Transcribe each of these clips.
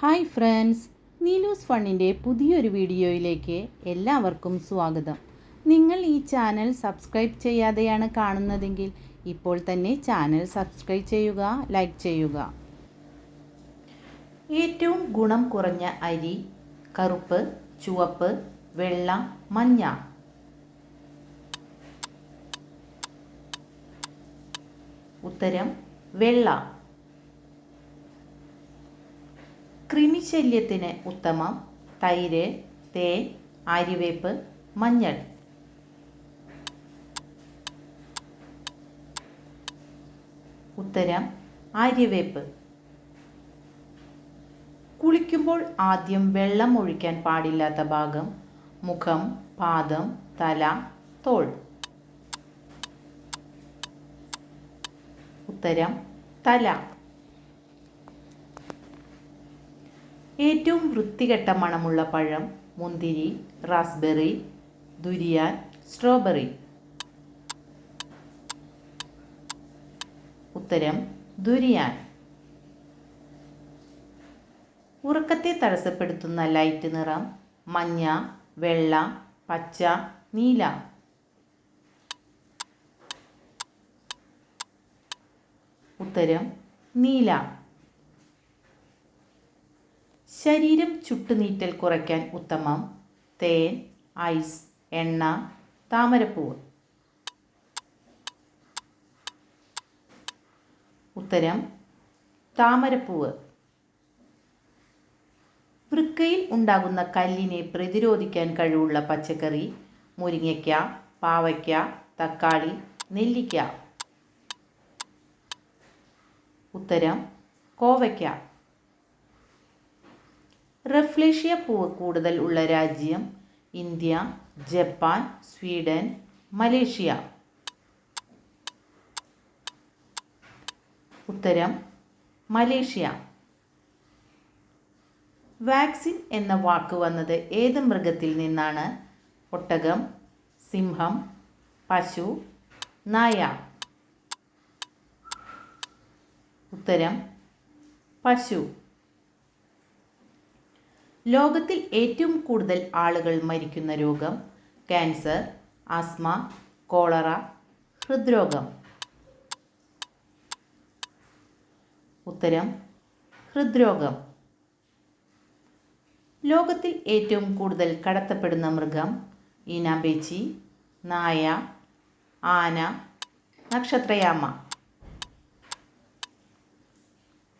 Hi friends നീലൂസ് ഫണ്ണിന്റെ പുതിയൊരു വീഡിയോയിലേക്ക് എല്ലാവർക്കും സ്വാഗതം. നിങ്ങൾ ഈ ചാനൽ സബ്സ്ക്രൈബ് ചെയ്യാതെയാണ് കാണുന്നതെങ്കിൽ ഇപ്പോൾ തന്നെ ചാനൽ സബ്സ്ക്രൈബ് ചെയ്യുക ലൈക്ക് ചെയ്യുക. ഏറ്റവും ഗുണം കുറഞ്ഞ അരി കറുപ്പ് ചുവപ്പ് വെള്ള മഞ്ഞ. ഉത്തരം വെള്ള. കൃമിശല്യത്തിന് ഉത്തമം തൈര് തേൻ ആര്യവേപ്പ് മഞ്ഞൾ. ഉത്തരം ആര്യവേപ്പ് കുളിക്കുമ്പോൾ ആദ്യം വെള്ളം ഒഴിക്കാൻ പാടില്ലാത്ത ഭാഗം മുഖം പാദം തല തോൾ. ഉത്തരം തല. ഏറ്റവും വൃത്തികെട്ട മണമുള്ള പഴം മുന്തിരി റാസ്ബെറി ദുരിയാൻ സ്ട്രോബെറി. ഉത്തരം ദുരിയാൻ. ഉറക്കത്തെ തടസ്സപ്പെടുത്തുന്ന ലൈറ്റ് നിറം മഞ്ഞ വെള്ള പച്ച നീല. ഉത്തരം നീല. ശരീരം ചുട്ടുനീറ്റൽ കുറയ്ക്കാൻ ഉത്തമം. തേൻ ഐസ് എണ്ണ താമരപ്പൂവ്. ഉത്തരം താമരപ്പൂവ്. വൃക്കയിൽ ഉണ്ടാകുന്ന കല്ലിനെ പ്രതിരോധിക്കാൻ കഴിവുള്ള പച്ചക്കറി മുരിങ്ങയ്ക്ക പാവയ്ക്ക തക്കാളി നെല്ലിക്ക. ഉത്തരം കോവയ്ക്ക. റഫ്ലേഷ്യ പൂവ് കൂടുതൽ ഉള്ള രാജ്യം ഇന്ത്യ ജപ്പാൻ സ്വീഡൻ മലേഷ്യ. ഉത്തരം മലേഷ്യ. വാക്സിൻ എന്ന വാക്ക് വന്നത് ഏത് മൃഗത്തിൽ നിന്നാണ്? ഒട്ടകം സിംഹം പശു നായ. ഉത്തരം പശു. ലോകത്തിൽ ഏറ്റവും കൂടുതൽ ആളുകൾ മരിക്കുന്ന രോഗം ക്യാൻസർ ആസ്മ കോളറ ഹൃദ്രോഗം. ഉത്തരം ഹൃദ്രോഗം. ലോകത്തിൽ ഏറ്റവും കൂടുതൽ കടത്തപ്പെടുന്ന മൃഗം ഈനാമ്പേച്ചി നായ ആന നക്ഷത്രയാമ.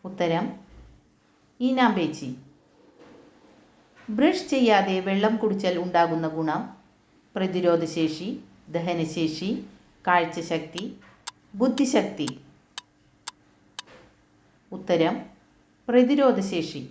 ഉത്തരം ഈനാമ്പേച്ചി ബ്രഷ് ചെയ്യാതെ വെള്ളം കുടിച്ചാൽ ഉണ്ടാകുന്ന ഗുണം പ്രതിരോധശേഷി ദഹനശേഷി കാഴ്ചശക്തി ബുദ്ധിശക്തി. ഉത്തരം പ്രതിരോധശേഷി.